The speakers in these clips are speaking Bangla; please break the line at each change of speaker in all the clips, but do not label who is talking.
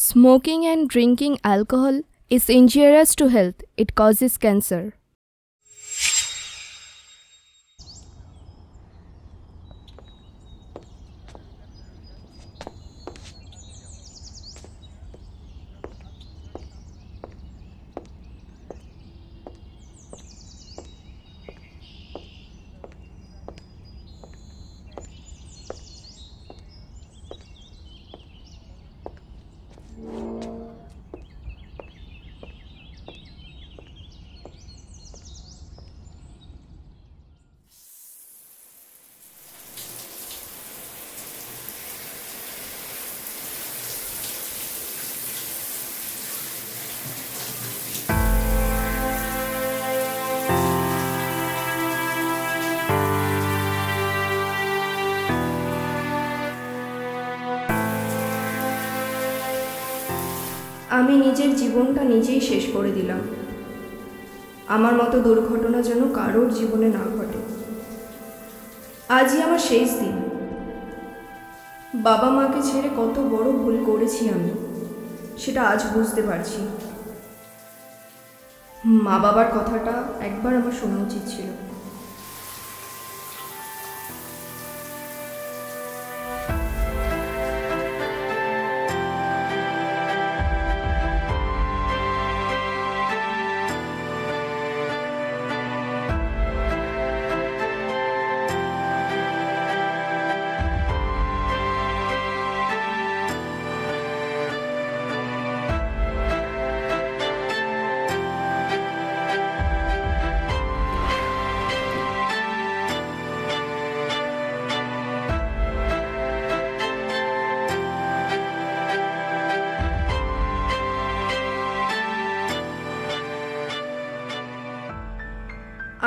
Smoking and drinking alcohol is injurious to health. It causes cancer.
আমি নিজের জীবনটা নিজেই শেষ করে দিলাম। আমার মতো দুর্ঘটনা যেন কারোর জীবনে না ঘটে। আজই আমার শেষ দিন। বাবা মাকে ছেড়ে কত বড় ভুল করেছি আমি, সেটা আজ বুঝতে পারছি। মা বাবার কথাটা একবার আমার শোনা উচিত ছিল।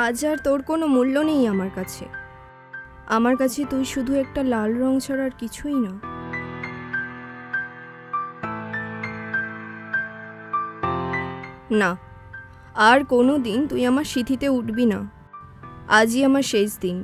আজ আর তোর কোনো মূল্য নেই আমার কাছে। আমার কাছে তুই শুধু একটা লাল রং ছাড়া আর কিছুই না। না, আর কোনো দিন তুই আমার সিথিতে উঠবি না। আজই আমার শেষ দিন।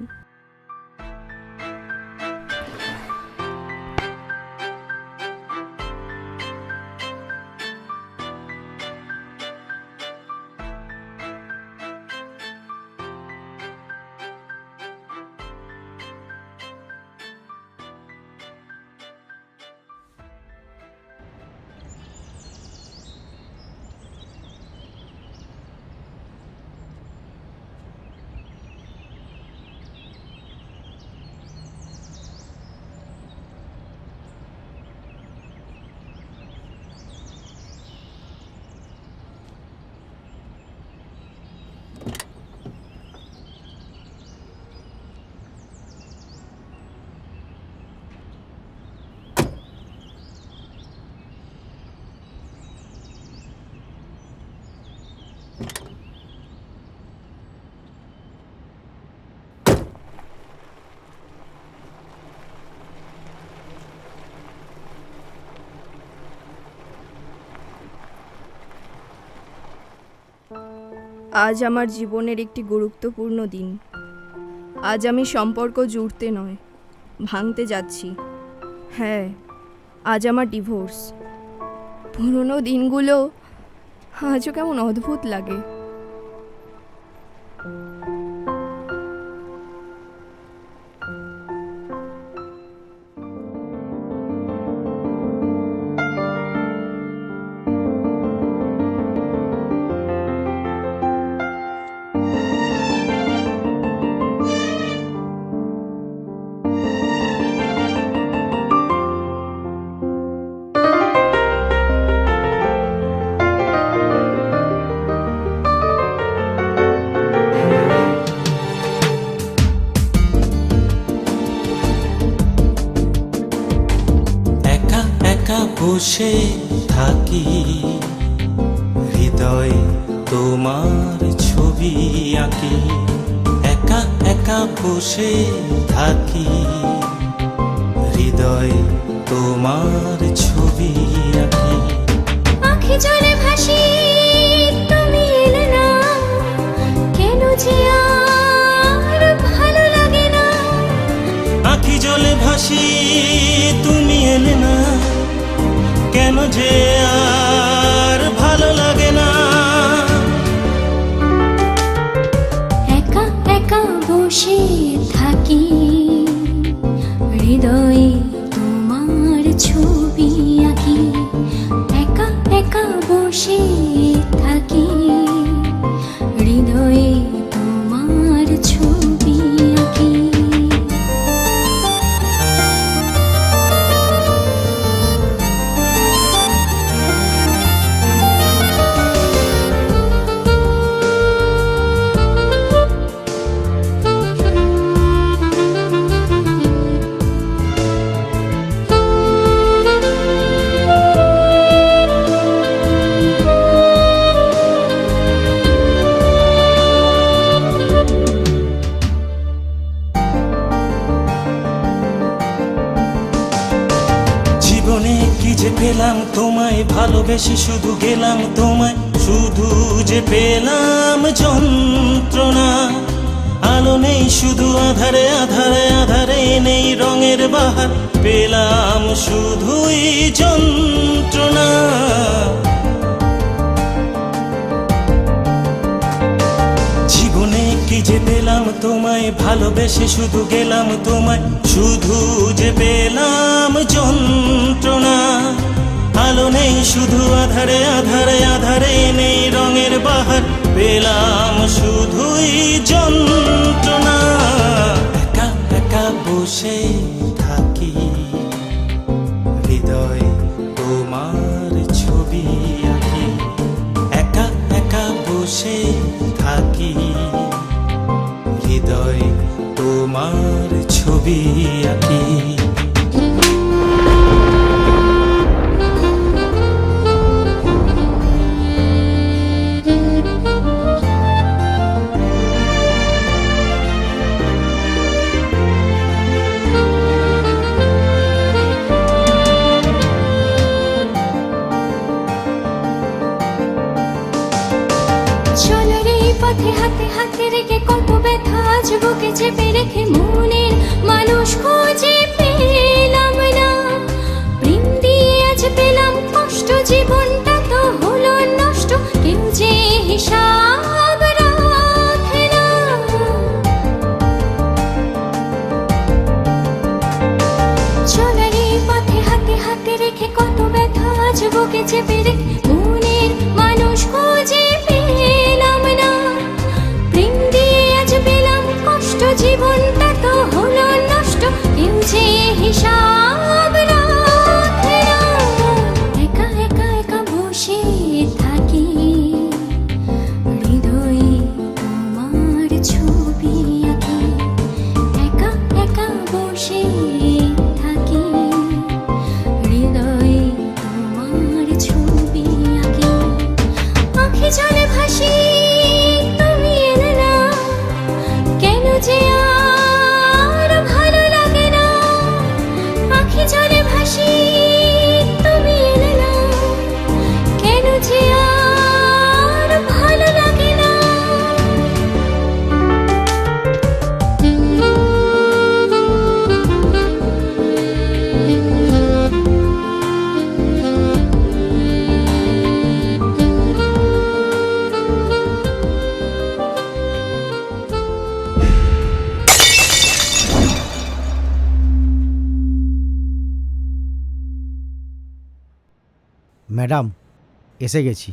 আজ আমার জীবনের একটি গুরুত্বপূর্ণ দিন। আজ আমি সম্পর্ক জুড়তে নয়, ভাঙতে যাচ্ছি। হ্যাঁ আজ আমার ডিভোর্স পুরনো দিনগুলো আজও কেমন অদ্ভুত লাগে।
বসে থাকি। হৃদয় তোমার ছবি আঁকি। একা একা বসে থাকি। হৃদয় তোমার ছবি আঁকি।
আখি জলে ভাসি তুমি এলে না। কেন যে আর ভালো লাগে না।
আঁখি জলে ভাসি তুমি এলে না। কেন যে
আর ভালো লাগে না? একা একা বসে থাকি, হৃদয়ে তোমার ছবি আঁকি।
একা একা বসে ভালোবেসে শুধু গেলাম তোমায়, শুধু যে পেলাম যন্ত্রণা। আলো নেই, শুধু আধারে আধারে আধারে নেই রঙের বাহার। পেলাম শুধুই যন্ত্রণা। জীবনে কি যে পেলাম তোমায়, ভালোবেসে শুধু গেলাম তোমায়, শুধু যে পেলাম যন্ত্রণা। আলো নেই, শুধু আধারে আধারে আধারে নেই রঙের বাহার। পেলাম শুধুই যন্ত্রণা। একা একা বসে থাকি। হৃদয় তোমার ছবি আঁকি। একা একা বসে থাকি। হৃদয় তোমার ছবি
জীবনটা তো হলো নষ্ট। কেউ যে হিসাব রাখে না। পথে হাতে হাতে রেখে কত ব্যথা আজ বুকে চেপে রেখে মানুষ কষ্ট, জীবনটা তো হলো নষ্ট। কেউ যে হিসাব একা
ম্যাডাম এসে গেছি।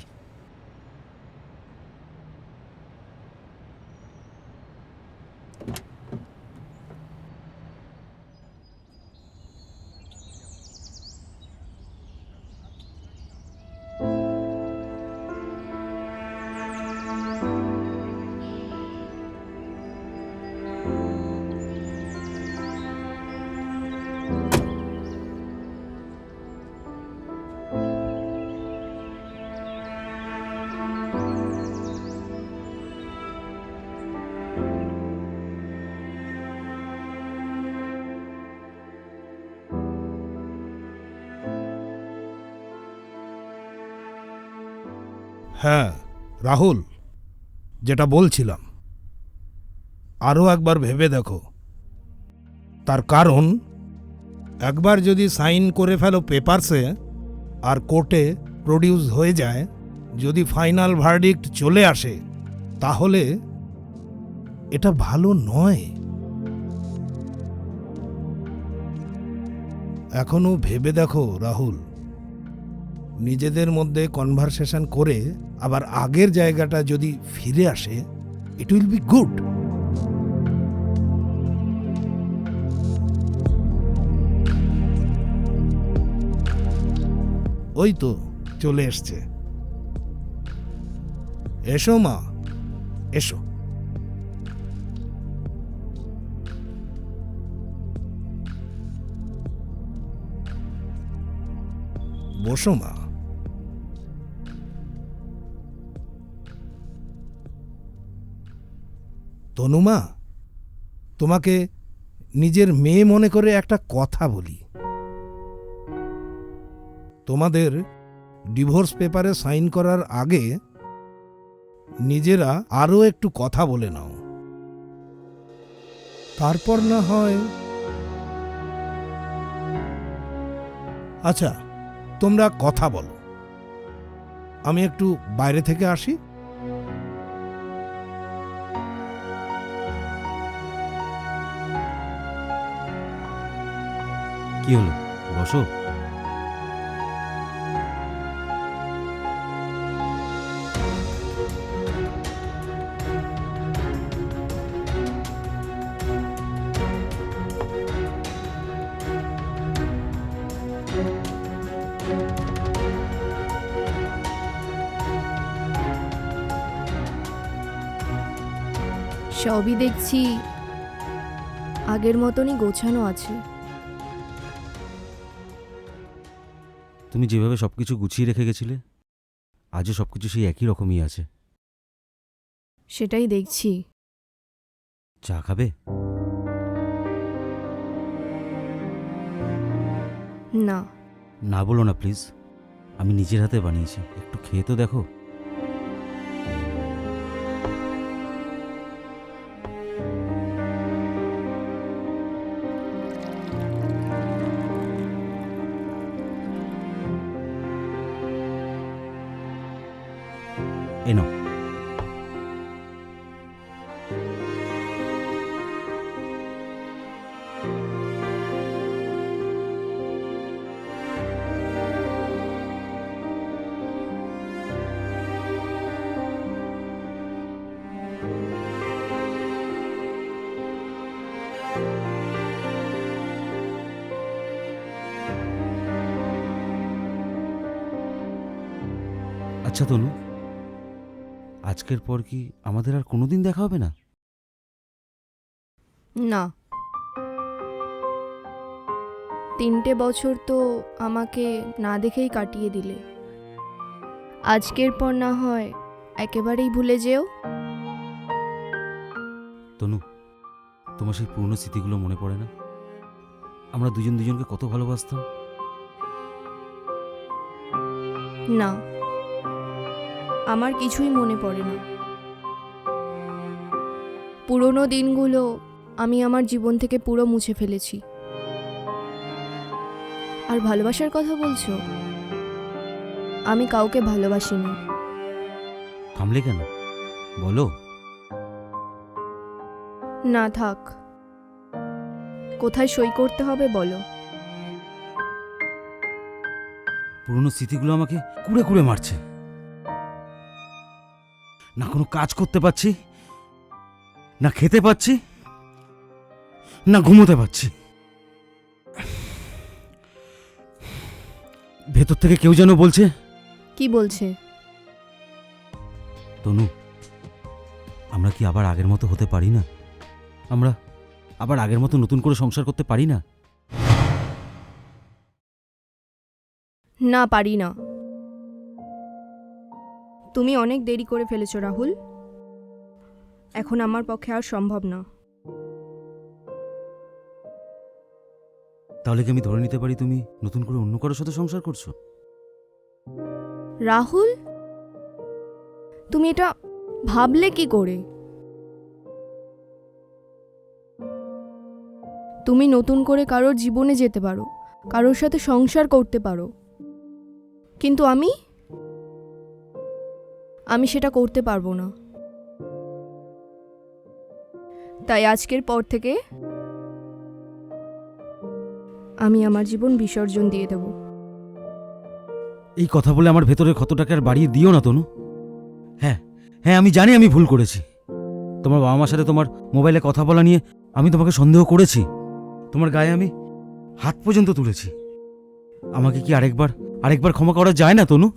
হ্যাঁ রাহুল, যেটা বলছিলাম। আরও একবার ভেবে দেখো। তার কারণ, একবার যদি সাইন করে ফেলো পেপারসে আর কোর্টে প্রডিউস হয়ে যায়, যদি ফাইনাল ভার্ডিক্ট চলে আসে, তাহলে এটা ভালো নয়। এখনও ভেবে দেখো, রাহুল। নিজেদের মধ্যে কনভারসেশন করে আবার আগের জায়গাটা যদি ফিরে আসে ইট উইল বি গুড ওই তো, চলে এসছে। এসো মা, এসো। বসো মা। তনুমা, তোমাকে নিজের মেয়ে মনে করে একটা কথা বলি। তোমাদের ডিভোর্স পেপারে সাইন করার আগে নিজেরা আরও একটু কথা বলে নাও। তারপর না হয় আচ্ছা তোমরা কথা বলো। আমি একটু বাইরে থেকে আসি।
কি হলো? বসো।
সবই দেখছি আগের মতনই গোছানো আছে।
তুমি যেভাবে সব কিছু গুছিয়ে রেখে গেছিলে আজও সব কিছু সেই একই রকমই আছে।
সেটাই দেখছি।
চা খাবে?
না।
না বলো না প্লিজ আমি নিজের হাতে বানিয়েছি। একটু খেয়ে তো দেখো। আচ্ছা তনু আজকের পর কি আমাদের আর কোনোদিন দেখা হবে না?
না। তিনটে বছর তো আমাকে না দেখেই কাটিয়ে দিলে। আজকের পর না হয় একেবারেই ভুলে যেও।
তনু তোমার সেই পুরনো স্মৃতিগুলো মনে পড়ে না? আমরা দুজন দুজনকে কত ভালোবাসতাম?
না। আমার কিছুই মনে পড়ে না। পুরনো দিনগুলো আমি আমার জীবন থেকে পুরো মুছে ফেলেছি। আর ভালোবাসার কথা বলছো? আমি কাউকে ভালোবাসিনি।
থামলে কেন? বলো।
না থাক। কোথায় সই করতে হবে বলো।
পুরনো স্মৃতিগুলো আমাকে কুড়ে কুড়ে মারছে। না কোনো কাজ করতে পারছি? না খেতে পাচ্ছি না ঘুমোতে পারছি? ভেতর থেকে কেউ যেন বলছে?
কি বলছে?
তনু আমরা কি আবার আগের মতো হতে পারি না? আমরা আবার আগের মতো নতুন করে সংসার করতে পারি না?
না পারি না। তুমি অনেক দেরি করে ফেলেছো রাহুল। এখন আমার পক্ষে আর সম্ভব না।
তাহলে কি আমি ধরে নিতে পারি তুমি নতুন করে অন্য কারোর সাথে সংসার করছ?
রাহুল? তুমি এটা ভাবলে কি করে? তুমি নতুন করে কারোর জীবনে যেতে পারো কারোর সাথে সংসার করতে পারো। কিন্তু আমি? আমি সেটা করতে পারব না। তাই আজকের পর থেকে আমি আমার জীবন বিসর্জন দিয়ে দেব।
এই কথা বলে আমার ভেতরের ক্ষতটাকে আর বাড়িয়ে দিও না, তনু। হ্যাঁ হ্যাঁ আমি জানি আমি ভুল করেছি। তোমার বাবা মার সাথে তোমার মোবাইলে কথা বলা নিয়ে আমি তোমাকে সন্দেহ করেছি। তোমার গায়ে আমি হাত পর্যন্ত তুলেছি। আমাকে কি আরেকবার আরেকবার ক্ষমা করা যায় না, তনু?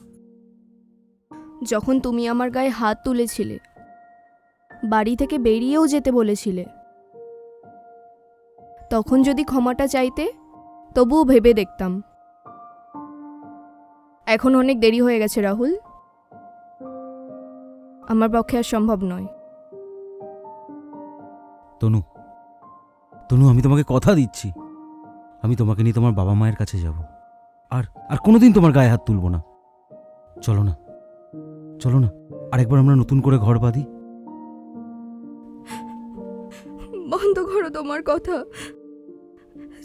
যখন তুমি আমার গায়ে হাত তুলেছিলে। বাড়ি থেকে বেরিয়েও যেতে বলেছিলে। তখন যদি ক্ষমাটা চাইতে, তবুও ভেবে দেখতাম। এখন অনেক দেরি হয়ে গেছে, রাহুল। আমার পক্ষে আর সম্ভব নয়।
তনু তনু, আমি তোমাকে কথা দিচ্ছি। আমি তোমাকে নিয়ে তোমার বাবা মায়ের কাছে যাব। আর আর কোনোদিন তোমার গায়ে হাত তুলবো না। চলো না। চলো না আরেকবার আমরা নতুন করে ঘর বাঁধি।
বন্ধ করো তোমার কথা।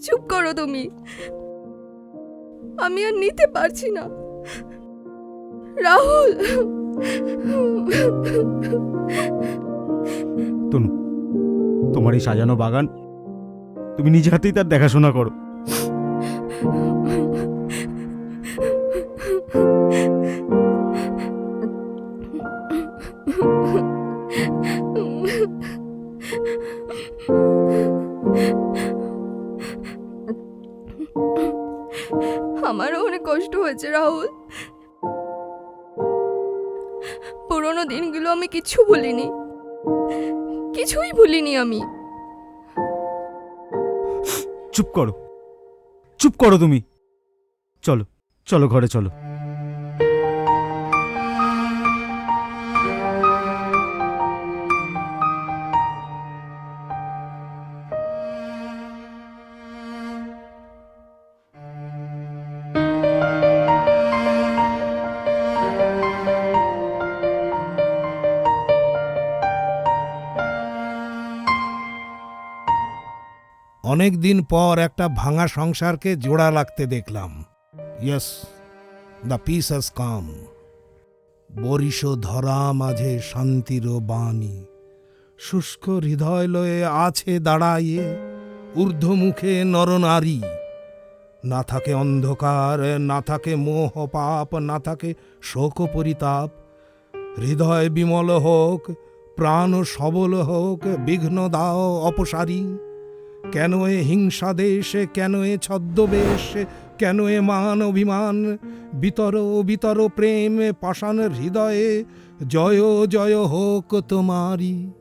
চুপ করো তুমি। আমি আর নিতে পারছি না। রাহুল!
তনু তোমার এই সাজানো বাগান তুমি নিজে হাতেই তার দেখাশোনা করো।
রাহুল। পুরোনো দিনগুলো আমি কিছু ভুলিনি। কিছুই ভুলিনি আমি।
চুপ করো। চুপ করো তুমি। চলো চলো ঘরে চলো।
অনেক দিন পর একটা ভাঙা সংসারকে জোড়া লাগতে দেখলাম। Yes the peace has come Boris ধরা মাঝে শান্তির বাণী। শুষ্ক হৃদয় লয়ে আছে দাঁড়াইয়ে ঊর্ধ্বমুখে নরনারী না থাকে অন্ধকার, না থাকে মোহ পাপ, না থাকে শোক পরিতাপ। হৃদয় বিমল হোক, প্রাণ সবল হোক, বিঘ্ন দাও অপসারী। কেন এ হিংসা দেশ, কেন এ ছদ্মবেশ, কেন এ মান অভিমান? বিতর বিতর প্রেম পাষাণ হৃদয়ে, জয় জয় হোক তোমারি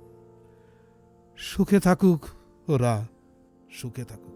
সুখে থাকুক ওরা, সুখে থাকুক।